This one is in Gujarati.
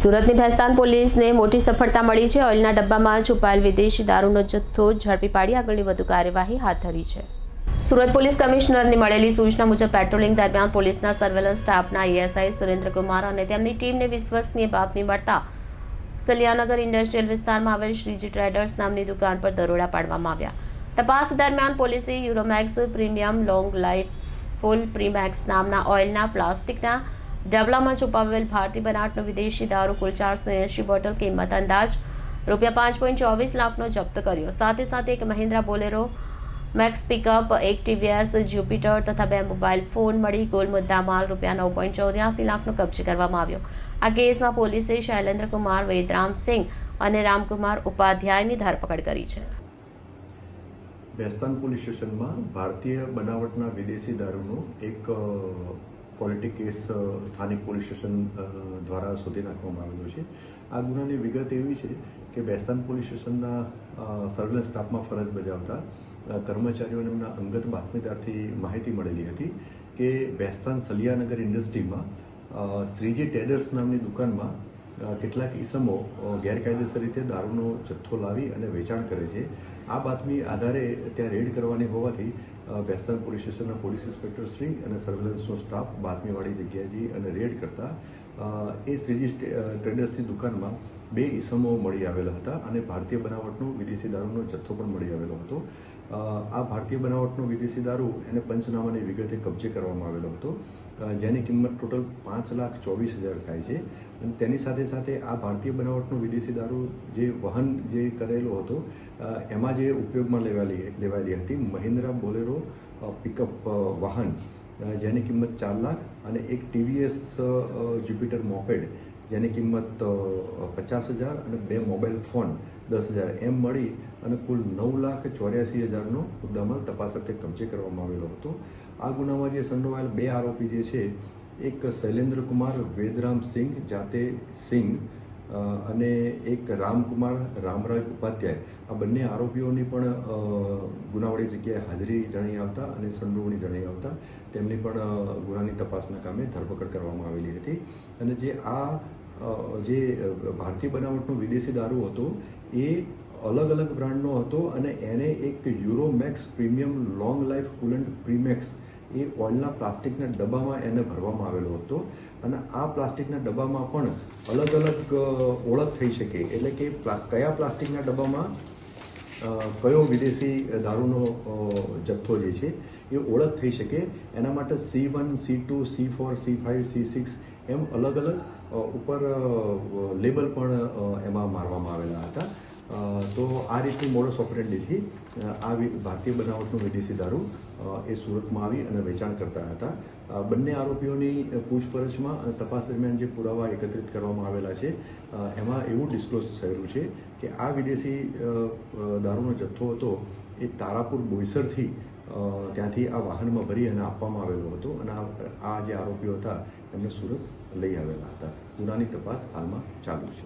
સુરતની ભેસ્તાન પોલીસને મોટી સફળતા મળી છે. ઓઇલના ડબ્બામાં છુપાયેલ વિદેશી દારૂનો જથ્થો ઝડપી પાડી આગળની વધુ કાર્યવાહી હાથ ધરી છે. સુરત પોલીસ કમિશનરની મળેલી સૂચના મુજબ પેટ્રોલિંગ દરમિયાન પોલીસના સર્વેલન્સ સ્ટાફના એએસઆઈ સુરેન્દ્રકુમાર અને તેમની ટીમને વિશ્વસનીય બાતમી મળતા સલિયાનગર ઇન્ડસ્ટ્રીયલ વિસ્તારમાં આવેલ શ્રીજી ટ્રેડર્સ નામની દુકાન પર દરોડા પાડવામાં આવ્યા. તપાસ દરમિયાન પોલીસે Euromax premium long life full Premax નામના ઓઇલના પ્લાસ્ટિકના ડબલામાં છુપાવેલ ભારતીય બનાવટનો વિદેશી દારૂ કુલ ચારસો એંશી બોટલ કિંમત અંદાજ રૂપિયા પાંચ પોઈન્ટ ચોવીસ લાખનો જપ્ત કર્યો. સાથે સાથે એક મહિન્દ્રા બોલેરો, મેક્સ પિકઅપ એક ટીવીએસ જ્યુપિટર તથા બે મોબાઈલ ફોન મળી કુલ મુદ્દામાલ રૂપિયા નવ પોઈન્ટ ચોર્યાસી લાખનો કબજે કરવામાં આવ્યો. આ કેસમાં પોલીસે શૈલેન્દ્રકુમાર, વેદરામ સિંહ અને રામકુમાર ઉપાધ્યાયની ધરપકડ કરી છે. બેસ્તાન પોલીસ સ્ટેશનમાં ભારતીય બનાવટના વિદેશી દારૂનો એક ક્વોલિટી કેસ સ્થાનિક પોલીસ સ્ટેશન દ્વારા શોધી નાખવામાં આવેલો છે. આ ગુનાની વિગત એવી છે કે બેસ્તાન પોલીસ સ્ટેશનના સર્વેલન્સ સ્ટાફમાં ફરજ બજાવતા કર્મચારીઓને એમના અંગત બાતમીદારથી માહિતી મળેલી હતી કે બેસ્તાન સલિયાનગર ઇન્ડસ્ટ્રીમાં શ્રીજી ટેડર્સ નામની દુકાનમાં કેટલાક ઈસમો ગેરકાયદેસર રીતે દારૂનો જથ્થો લાવી અને વેચાણ કરે છે. આ બાતમી આધારે ત્યાં રેડ કરવાની હોવાથી બેસ્તાન પોલીસ સ્ટેશનના પોલીસ ઇન્સ્પેક્ટર શ્રી અને સર્વેલન્સનો સ્ટાફ બાતમીવાળી જગ્યાએ જઈ અને રેડ કરતા એ શ્રીજી ટ્રેડર્સની દુકાનમાં બે ઈસમો મળી આવેલા હતા અને ભારતીય બનાવટનો વિદેશી દારૂનો જથ્થો પણ મળી આવેલો હતો. આ ભારતીય બનાવટનો વિદેશી દારૂ એને પંચનામાની વિગતે કબજે કરવામાં આવેલો હતો. જેની કિંમત ટોટલ પાંચ લાખ ચોવીસ હજાર થાય છે. અને તેની સાથે સાથે આ ભારતીય બનાવટનો વિદેશી દારૂ જે વહન જે કરેલો હતો એમાં જે ઉપયોગમાં લેવાલી, લેવાયેલી હતી મહિન્દ્રા બોલેરો પિકઅપ વાહન. જેની કિંમત ચાર લાખ અને એક ટીવીએસ જ્યુપિટર મોપેડ જેની કિંમત પચાસ હજાર અને બે મોબાઈલ ફોન દસ હજાર. એમ મળી અને કુલ નવ લાખ ચોર્યાસી હજારનો મુદ્દામાલ તપાસ અર્થે કબજે કરવામાં આવેલો હતો. આ ગુનામાં જે સંડોવાયેલ બે આરોપી જે છે એક શૈલેન્દ્ર કુમાર વેદરામ સિંઘ જાતે અ, અને એક રામકુમાર, રામરાજ ઉપાધ્યાય, આ બંને આરોપીઓની પણ ગુનાવાળી જગ્યાએ હાજરી જણાઈ આવતા અને સંડોવણી જણાઈ આવતા તેમની પણ ગુનાની તપાસના કામે ધરપકડ કરવામાં આવેલી હતી. અને જે આ જે ભારતીય બનાવટનો વિદેશી દારૂ હતો, એ અલગ અલગ બ્રાન્ડનો હતો અને એને એક Euromax premium, long life coolant Premax એ ઓઇલના પ્લાસ્ટિકના ડબ્બામાં એને ભરવામાં આવેલો હતો. અને આ પ્લાસ્ટિકના ડબ્બામાં પણ અલગ અલગ ઓળખ થઈ શકે. એટલે કે કયા પ્લાસ્ટિકના ડબ્બામાં કયો વિદેશી દારૂનો જથ્થો જે છે, એ ઓળખ થઈ શકે. એના માટે C one, C two, C four, C five C six એમ અલગ અલગ ઉપર લેબલ પણ એમાં મારવામાં આવેલા હતા. તો આ રીતની મોડસ ઓપરેન્ડીથી આ ભારતીય બનાવટનું વિદેશી દારૂ એ સુરતમાં આવી અને વેચાણ કરતા હતા. બંને આરોપીઓની પૂછપરછમાં અને તપાસ દરમિયાન જે પુરાવા એકત્રિત કરવામાં આવેલા છે એમાં એવું ડિસ્ક્લોઝ થયેલું છે કે આ વિદેશી દારૂનો જથ્થો હતો એ તારાપુર બોઈસરથી ત્યાંથી આ વાહનમાં ભરી અને આપવામાં આવેલો હતો અને આ જે આરોપીઓ હતા એમને સુરત લઈ આવેલા હતા. ગુનાની તપાસ હાલમાં ચાલુ છે.